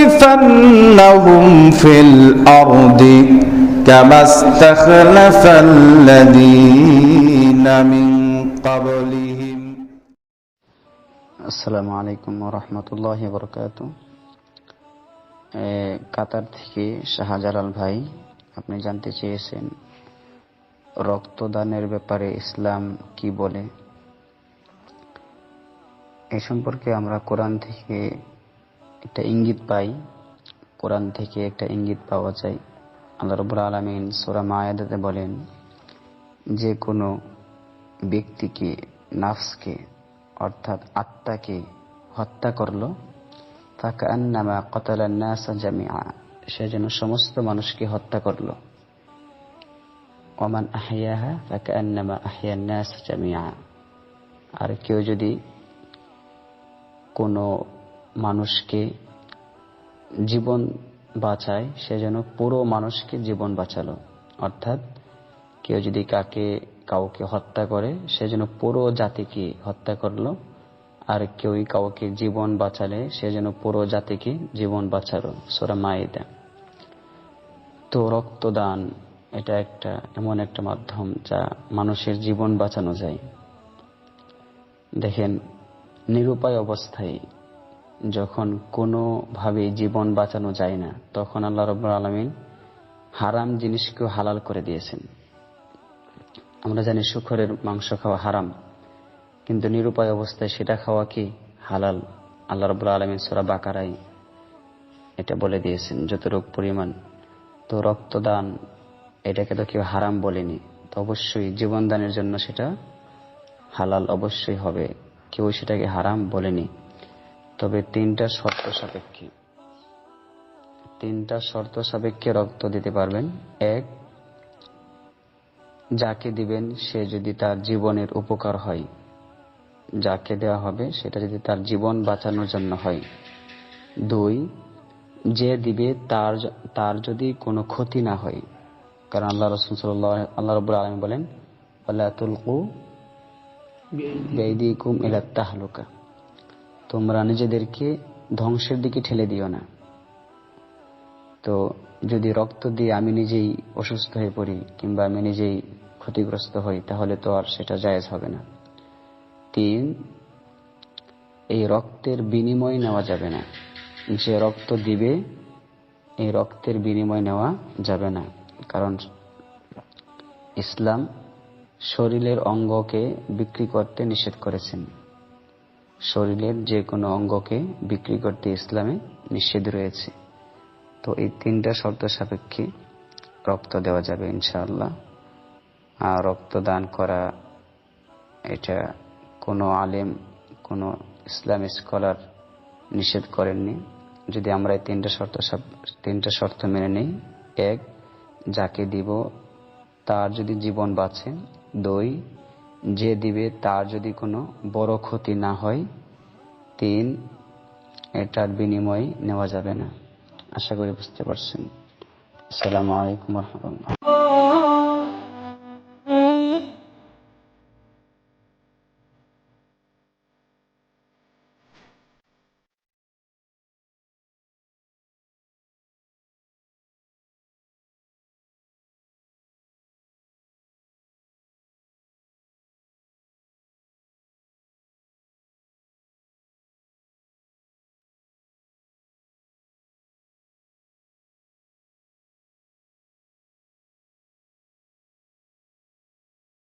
ليستخلفنهم في الأرض كما استخلف الذين من قبلهم আসসালামু আলাইকুম রহমতুল্লাহ বরকাত কাতার থেকে শাহজালাল ভাই আপনি জানতে চেয়েছেন রক্তদানের ব্যাপারে ইসলাম কি বলে এ সম্পর্কে আমরা কোরআন থেকে একটা ইঙ্গিত পাই, কোরআন থেকে একটা ইঙ্গিত পাওয়া যায়। আল্লাহ রবুল আলমিন সোরা মায়াদাতে বলেন, যে কোনো ব্যক্তিকে, নাফসকে, অর্থাৎ আত্মাকে হত্যা করল তাকে আন্নামা কতালান্নাসা জামিয়া সে যেন সমস্ত মানুষকে হত্যা করল। ওমান আহিয়াহা তাকে আন্নামা আহিয়ান্নাস জামিয়া আর কেউ যদি কোনো মানুষকে জীবন বাঁচায়, সে যেন পুরো মানুষকে জীবন বাঁচালো। অর্থাৎ কেউ যদি কাকে, কাউকে হত্যা করে, সে যেন পুরো জাতিকে হত্যা করল। আর কেউই কাউকে জীবন বাঁচালে, সে যেন পুরো জাতিকে জীবন বাঁচালো। সোরা মাইদা তো রক্তদান, এটা একটা এমন একটা মাধ্যম যা মানুষের জীবন বাঁচানো যায়। দেখেন, নিরুপায় অবস্থায় যখন কোনোভাবে জীবন বাঁচানো যায় না, তখন আল্লাহ রব্বুল আলমিন হারাম জিনিসকেও হালাল করে দিয়েছেন। আমরা জানি শুকরের মাংস খাওয়া হারাম, কিন্তু নিরুপায় অবস্থায় সেটা খাওয়া কি হালাল? আল্লাহ রবুল্লা আলমিন সোরা বাকারাই এটা বলে দিয়েছেন, যত রোগ পরিমাণ, তো রক্তদান এটাকে তো কেউ হারাম বলেনি, তো অবশ্যই জীবনদানের জন্য সেটা হালাল অবশ্যই হবে। কেউ সেটাকে হারাম বলেনি। তবে তিনটা শর্ত সাপেক্ষে। তিনটা শর্ত সাপেক্ষে রক্ত দিতে পারবেন। এক যাকে দিবেন সে যদি তার জীবনের উপকার হয় যাকে দেওয়া হবে সেটা যদি তার জীবন বাঁচানোর জন্য হয়। দুই যে দিবে তার তার যদি কোনো ক্ষতি না হয় কারণ আল্লাহ রসুল সাল্লাহ আল্লাহ রবুল আলম বলেন আল্লাহুলকু বেদিকুম ইলা তাহলুকা। তোমরা নিজেদেরকে ধ্বংসের দিকে ঠেলে দিও না। তো যদি রক্ত দিয়ে আমি নিজেই অসুস্থ হয়ে পড়ি কিংবা আমি নিজেই ক্ষতিগ্রস্ত হই, তাহলে তো আর সেটা জায়েজ হবে না। তিন, এই রক্তের বিনিময় নেওয়া যাবে না। যে রক্ত দিবে, এই রক্তের বিনিময় নেওয়া যাবে না। কারণ ইসলাম শরীরের অঙ্গকে বিক্রি করতে নিষেধ করেছেন। শরীরের যে কোনো অঙ্গকে বিক্রি করতে ইসলামে নিষেধ রয়েছে। তো এই তিনটা শর্ত সাপেক্ষে রক্ত দেওয়া যাবে ইনশাআল্লাহ। আর রক্তদান করা, এটা কোনো আলেম, কোনো ইসলাম স্কলার নিষেধ করেননি। যদি আমরা এই তিনটা শর্ত তিনটা শর্ত মেনে নিই, এক, যাকে দিব, তার যদি জীবন বাঁচে, দুই যে দিবে তার যদি কোনো বড় ক্ষতি না হয়, তিন, এটার বিনিময় নেওয়া যাবে না। আশা করি বুঝতে পারছেন। আসসালামু আলাইকুম রহমতুল্লাহ।